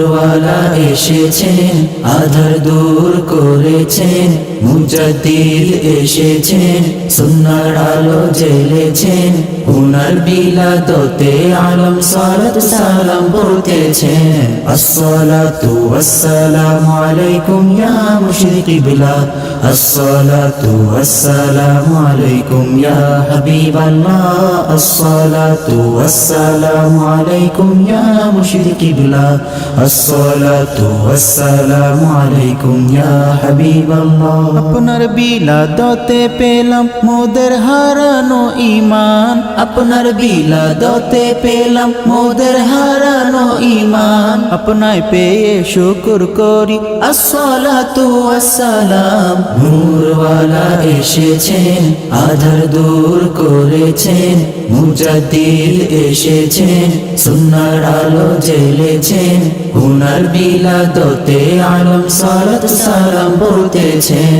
নূরওয়ালা এসেছেন আধার দূর করেছেন। মুজাদ্দিদ এসেছেন সুন্নার আলো জ্বেলেছেন উনার বিলাদতে আলম সালাত সালাম পড়তেছেন। আসসালাতু ওয়াসসালামু আলাইকুম ইয়া মুশরিকি বিলা আসসালাতু ওয়াসসালামু আলাইকুম ইয়া হাবিবাল্লাহ, আসসালাতু ওয়াসসালামু আলাইকুম ইয়া মুশরিকি বিলা আসসালাতু ওয়াসসালামু আলাইকুম ইয়া হাবিবাল্লাহ। আপনার বিলাদতে পেলাম মোদের হারানো ইমান আপনার বিলাদতে পেলাম মোদের হারানো ইমান আপনায় পেয়ে শুকুর করি আসলা আসসালাতু ওয়াসসালাম। নূরওয়ালা এসেছেন, আধার দূর করেছেন, মুজাদ্দিদ এসেছেন, সুন্নার আলো জ্বেলেছেন, উনার বিলাদতে আলম সালাত সালাম বলতেছেন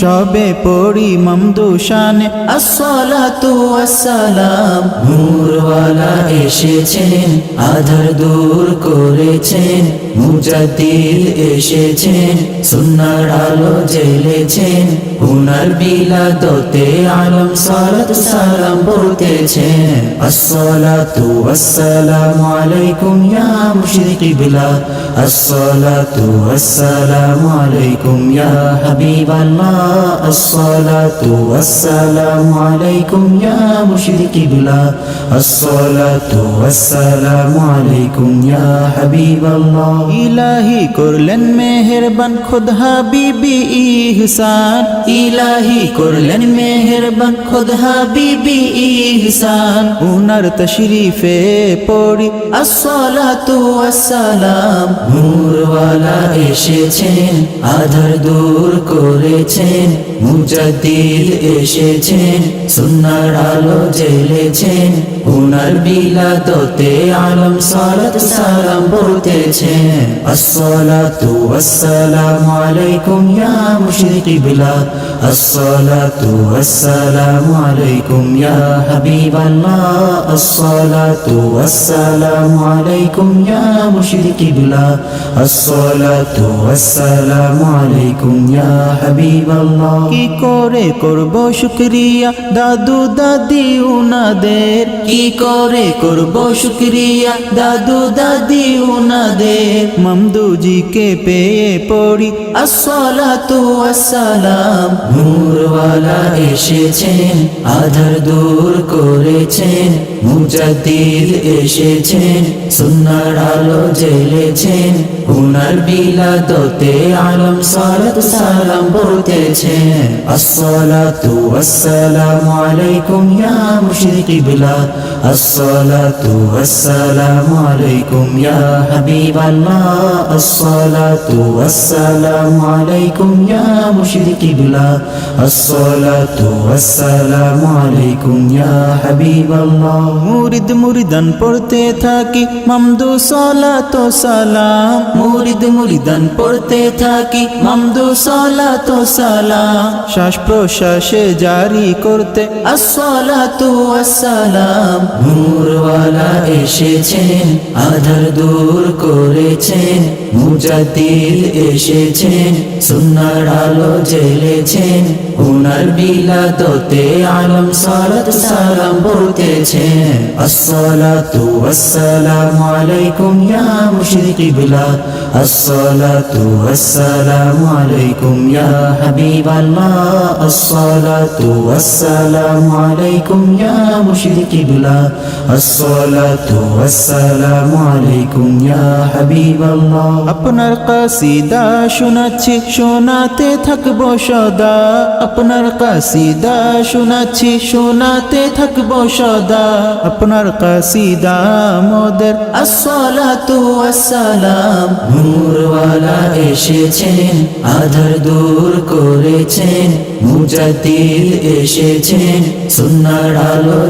সবে পড়ি মামদু শানে আসসালাতু ওয়াসসালাম। নূরওয়ালা এসেছেন, আধার দূর করেছেন, মুজাদ্দিদ এসেছেন, সুন্নার আলো জ্বেলেছেন উনার বিলাদতে আলম সালাত সালাম বলতেছেন আসসালাতু ওয়াসসালামু আলাইকুম ইয়া মুশরিকি বিলা আসসালাতু ওয়াসসালামু আলাইকুম ইয়া হাবিবাল্লাহ আসসালাতু ওয়াসসালামু আলাইকুম ইয়া মুশরিকি বিলা আসসালাতু ওয়াসসালামু আলাইকুম ইয়া হাবিবাল্লাহ। ইলাহি করলেন মেহেরবান খুদ হাবিবি ইহসান। ইলাহি করলেন মেহেরবান খুদ হাবিবি ইহসান। উনার তশরিফে পড়ি আসসালাতু ওয়াসসালাম। নূরওয়ালা এসেছেন আধার দূর করেছেন মুজাদ্দিদ এসেছেন, সুন্নার আলো জ্বেলেছেন, উনার বিলাদতে আলম সালাত সালাম বলতেছেন আসসালাতু ওয়াসসালামু আলাইকুম ইয়া মুশরিকি বিলা আসসালাতু ওয়াসসালামু আলাইকুম ইয়া হাবিবাল্লাহ। আসসালাতু ওয়াসসালামু আলাইকুম ইয়া মুশরিকি বিলা আসসালাতু ওয়াসসালামু আলাইকুম ইয়া হাবিবাল্লাহ। কি করে করব শুক্রিয়া? দাদু দাদি উনাদের। কি করে করব শুক্রিয়া? দাদু দাদি উনাদের। মামদুজিকে পেয়ে পড়ি। আসসালাতু নূরওয়ালা এসেছেন আধার দূর করেছেন মুজাদ্দিদ এসেছেন সুন্নার আলো জ্বেলেছেন উনার বিলাদতে আলম সালাত সালাম আসসালাতু ওয়াসসালামু আলাইকুম ইয়া মুশরিকি বিলা আসসালাতু ওয়াসসালামু আলাইকুম ইয়া হাবিবাল্লাহ। আসসালাতু ওয়াসসালামু আলাইকুম ইয়া মুশরিকি বিলা আসসালাতু ওয়াসসালামু আলাইকুম ইয়া হাবিবাল্লাহ। মুরিদ মুরিদান পড়তে থাকি মামদু সালাত সালাম। মুরিদ মুরিদান পড়তে থাকি মামদু সালাতু সালাম। শ্বাস প্রশ্বাসে জারি করতে আসসালাতু নূরওয়ালা এসেছেন, আধার দূর করেছেন মুজাদ্দিদ এসেছেন, সুন্নার আলো জ্বেলেছেন, উনার বিলাদতে আলম সালাত সালাম বলতেছেন আসসালাতু ওয়াসসালামু আলাইকুম ইয়া মুশরিকি বিলা আসসালাতু ওয়াসসালামু আলাইকুম ইয়া হাবিবাল্লাহ। আসসালাতু ওয়াসসালামু আলাইকুম ইয়া মুশরিকি বিলা আসসালাতু ওয়াসসালামু আলাইকুম ইয়া হাবিবাল্লাহ আপনার কাসিদা শোনাচ্ছি শোনাতে থাকব সদা আপনার কাসিদা শোনাচ্ছি শোনাতে থাকব সদা আপনার কাসিদা মোদের আসসালাতু ওয়াসসালাম নূরওয়ালা এসেছেন আধার দূর করেছেন মুজাদ্দিদ এসেছেন সুন্নার আলো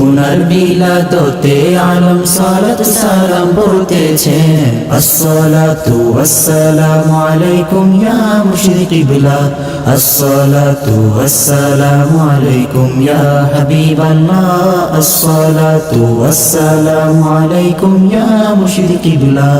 উনার বিলাদতে আলম সালাত সালাম পড়তেছেন। আসসালাতু ওয়াসসালামু আলাইকুম ইয়া মুশরিক বিলা আসসালাতু ওয়াসসালামু আলাইকুম ইয়া হাবিবাল্লাহ। আসসালাতু ওয়াসসালামু আলাইকুম ইয়া মুশরিক বিলা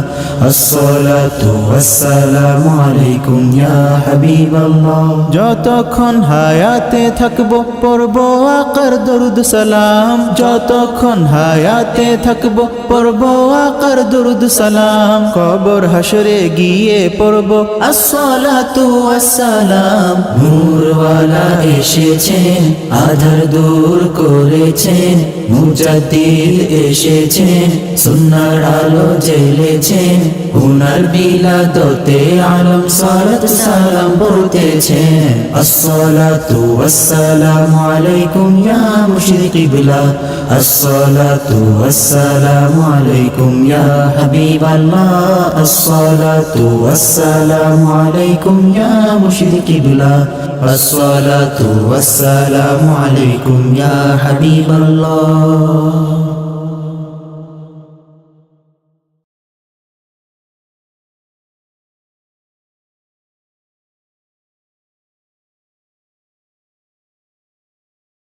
আসসালাতু ওয়াসসালামু আলাইকুম ইয়া হাবিবাল্লাহ। যতক্ষণ হায়াতে থাকব, পড়ব আকার দরুদ সালাম। যতক্ষণ হায়াতে থাকব, পড়ব আকার দরুদ সালাম। কবর হাসরে গিয়ে পড়ব, আসসালাতু ওয়াসসালাম। নূরওয়ালা এসেছেন, আধার দূর করেছেন, মুজাদ্দিদ এসেছেন, সুন্নার আলো জ্বেলেছেন। উনার বিলাদতে আলম সালাত সালাম পড়তেছেন আসসালাতু ওয়াসসালামু আলাইকুম ইয়া মুশরিক বিলা আসসালাতু ওয়াসসালামু আলাইকুম ইয়া হাবিবাল্লাহ। আসসালাতু ওয়াসসালামু আলাইকুম ইয়া মুশরিক বিলা আসসালাতু ওয়াসসালামু আলাইকুম ইয়া হাবিবাল্লাহ।